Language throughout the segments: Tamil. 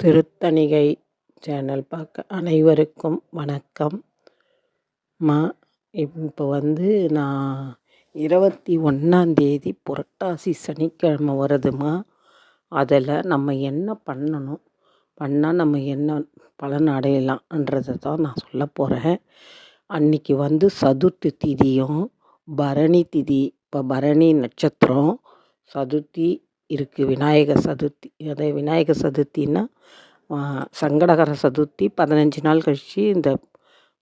திருத்தணிகை சேனல் பார்க்க அனைவருக்கும் வணக்கம். மா இப்போ வந்து நான் இருபத்தி ஒன்றாந்தேதி புரட்டாசி சனிக்கிழமை வருதுமா அதில் நம்ம என்ன பண்ணணும்? பண்ணால் நம்ம என்ன பலன் அடையலாம்ன்றதை தான் நான் சொல்ல போகிறேன் அன்றைக்கி வந்து சதுர்த்தி திதியும் பரணி திதி இப்போ பரணி நட்சத்திரம் சதுர்த்தி இருக்குது விநாயகர் சதுர்த்தி அதே விநாயகர் சதுர்த்தின்னா சங்கடகர சதுர்த்தி பதினஞ்சு நாள் கழித்து இந்த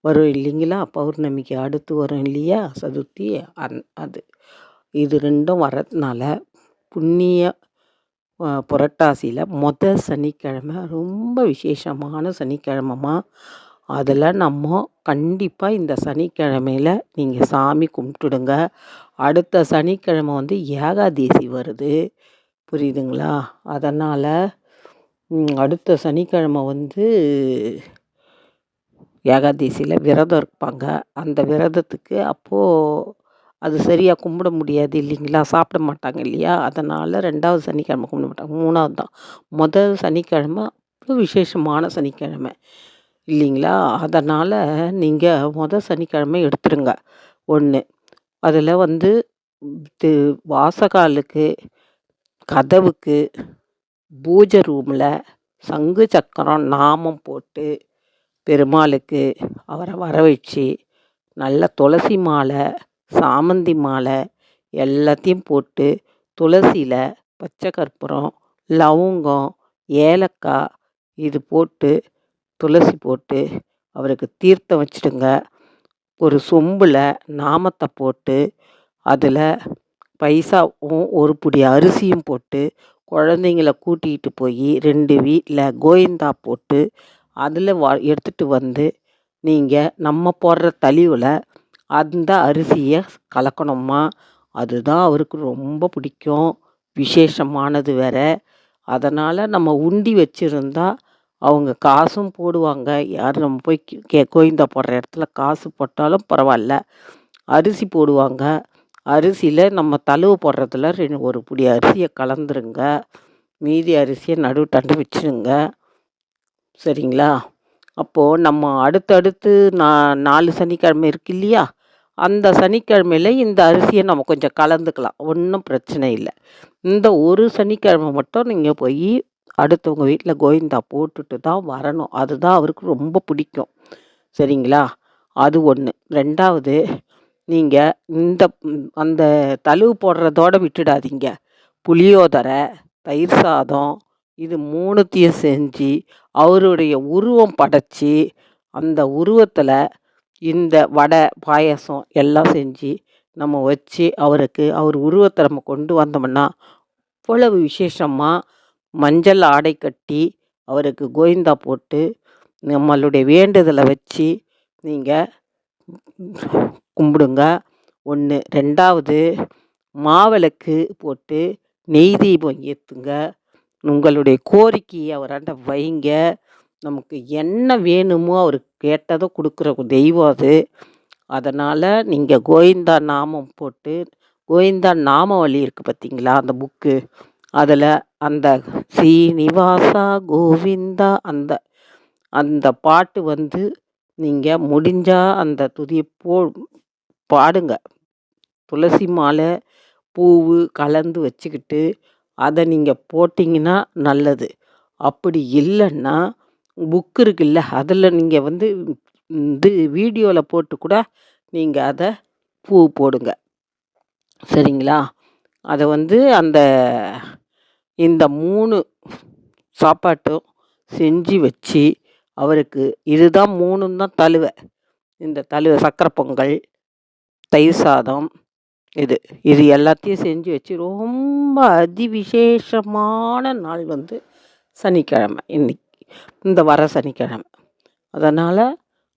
வரும் இல்லைங்களா? பௌர்ணமிக்கு அடுத்து வரும் இல்லையா? சதுர்த்தி அந் அது. இது ரெண்டும் வரதுனால புண்ணிய புரட்டாசியில் மொதல் சனிக்கிழமை ரொம்ப விசேஷமான சனிக்கிழமமா அதில் நம்ம கண்டிப்பாக இந்த சனிக்கிழமையில் நீங்கள் சாமி கும்பிட்டுடுங்க. அடுத்த சனிக்கிழமை வந்து ஏகாதேசி வருது. புரியுதுங்களா? அதனால் அடுத்த சனிக்கிழமை வந்து ஏகாதசியில் விரதம் இருப்பாங்க. அந்த விரதத்துக்கு அப்போது அது சரியாக கும்பிட முடியாது இல்லைங்களா? சாப்பிட மாட்டாங்க இல்லையா? அதனால் ரெண்டாவது சனிக்கிழமை கும்பிட மாட்டாங்க. மூணாவது தான். முதல் சனிக்கிழமை விசேஷமான சனிக்கிழமை இல்லைங்களா? அதனால் நீங்கள் முதல் சனிக்கிழமை எடுத்துருங்க. ஒன்று அதில் வந்து வாசகாலுக்கு கதவுக்கு பூஜை ரூமில் சங்கு சக்கரம் நாமம் போட்டு பெருமாளுக்கு அவரை வர வச்சு நல்ல துளசி மாலை சாமந்தி மாலை எல்லாத்தையும் போட்டு துளசியில் பச்சை கற்பூரம் லவங்கம் ஏலக்காய் இது போட்டு துளசி போட்டு அவருக்கு தீர்த்தம் வச்சுடுங்க ஒரு சொம்பில் நாமத்தை போட்டு அதில் பைசாவும் ஒரு பிடி அரிசியும் போட்டு குழந்தைங்கள கூட்டிகிட்டு போய் ரெண்டு வீட்டில் கோயந்தா போட்டு அதில் வா எடுத்துகிட்டு வந்து நீங்கள் நம்ம போடுற தளிவில் அந்த அரிசியை கலக்கணுமா? அதுதான் அவருக்கு ரொம்ப பிடிக்கும். விசேஷமானது வேற. அதனால் நம்ம உண்டி வச்சுருந்தா அவங்க காசும் போடுவாங்க. யார் நம்ம போய் கே கோவிந்தா போடுற இடத்துல காசு போட்டாலும் பரவாயில்ல. அரிசி போடுவாங்க. அரிசியில் நம்ம தழுவு போடுறதுல ரெண்டு ஒரு பிடி அரிசியை கலந்துருங்க. மீதி அரிசியை நடுவுட்டாண்ட வச்சுருங்க. சரிங்களா? அப்போது நம்ம அடுத்தடுத்து நா நாலு சனிக்கிழமை இருக்கு இல்லையா? அந்த சனிக்கிழமையில இந்த அரிசியை நம்ம கொஞ்சம் கலந்துக்கலாம். ஒன்றும் பிரச்சனை இல்லை. இந்த ஒரு சனிக்கிழமை மட்டும் நீங்கள் போய் அடுத்தவங்க வீட்டில் கோவிந்தா போட்டுட்டு தான் வரணும். அதுதான் அவருக்கு ரொம்ப பிடிக்கும். சரிங்களா? அது ஒன்று ரெண்டாவது நீங்கள் இந்த அந்த தழுவு போடுறதோட விட்டுடாதீங்க. புளியோதரை தயிர் சாதம் இது மூணுத்தையும் செஞ்சு அவருடைய உருவம் படைச்சி அந்த உருவத்தில் இந்த வடை பாயசம் எல்லாம் செஞ்சு நம்ம வச்சு அவருக்கு அவர் உருவத்தை நம்ம கொண்டு வந்தோம்னா அவ்வளவு விசேஷமாக மஞ்சள் ஆடை கட்டி அவருக்கு கோவிந்தா போட்டு நம்மளுடைய வேண்டுதலை வச்சு நீங்கள் கும்பிடுங்க. ஒன்று ரெண்டாவது மாவிளக்கு போட்டு நெய் தீபம் ஏற்றுங்க உங்களுடைய கோரிக்கையை அவராண்ட வைங்க. நமக்கு என்ன வேணுமோ அவர் கேட்டதை கொடுக்குற தெய்வம் அது. அதனால் நீங்கள் கோவிந்தா நாமம் போட்டு கோவிந்தா நாமவழி இருக்குது பார்த்தீங்களா அந்த புக்கு அதில் அந்த ஸ்ரீனிவாசா கோவிந்தா அந்த அந்த பாட்டு வந்து நீங்கள் முடிஞ்சால் அந்த துதியை போ பாடுங்க. துளசி மாலை பூவு கலந்து வச்சுக்கிட்டு அதை நீங்கள் போட்டிங்கன்னா நல்லது. அப்படி இல்லைன்னா புக்கு இருக்குல்ல அதில் நீங்கள் வந்து இது வீடியோவில் போட்டு கூட நீங்கள் அதை பூ போடுங்க. சரிங்களா? அதை வந்து அந்த இந்த மூணு சாப்பாட்டும் செஞ்சு வச்சு அவருக்கு இதுதான் மூணும் தான் தழுவை. இந்த தழுவை சக்கரை பொங்கல் தயிர் சாதம் இது. இது எல்லாத்தையும் செஞ்சு வச்சு ரொம்ப அதிவிசேஷமான நாள் வந்து சனிக்கிழமை. இன்னைக்கு இந்த வர சனிக்கிழமை. அதனால்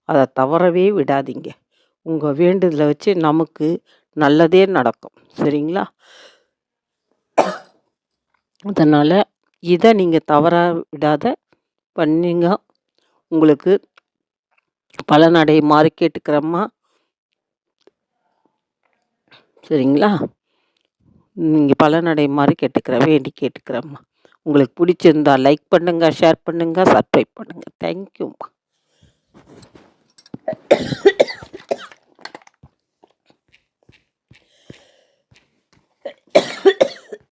அதை தவறவே விடாதீங்க. உங்கள் வேண்டுதலை வச்சு நமக்கு நல்லதே நடக்கும். சரிங்களா? அதனால் இதை நீங்கள் தவற விடாத பண்ணிங்க. உங்களுக்கு பலனடையுமாறு கேட்டுக்கிறேம்மா. சரிங்களா? நீங்கள் பலனடையுமாறு கேட்டுக்கிறேன் வேண்டி கேட்டுக்கிறேம்மா. உங்களுக்கு பிடிச்சிருந்தா லைக் பண்ணுங்கள் ஷேர் பண்ணுங்கள் சப்ஸ்கிரைப் பண்ணுங்கள் தேங்க்யூம்மா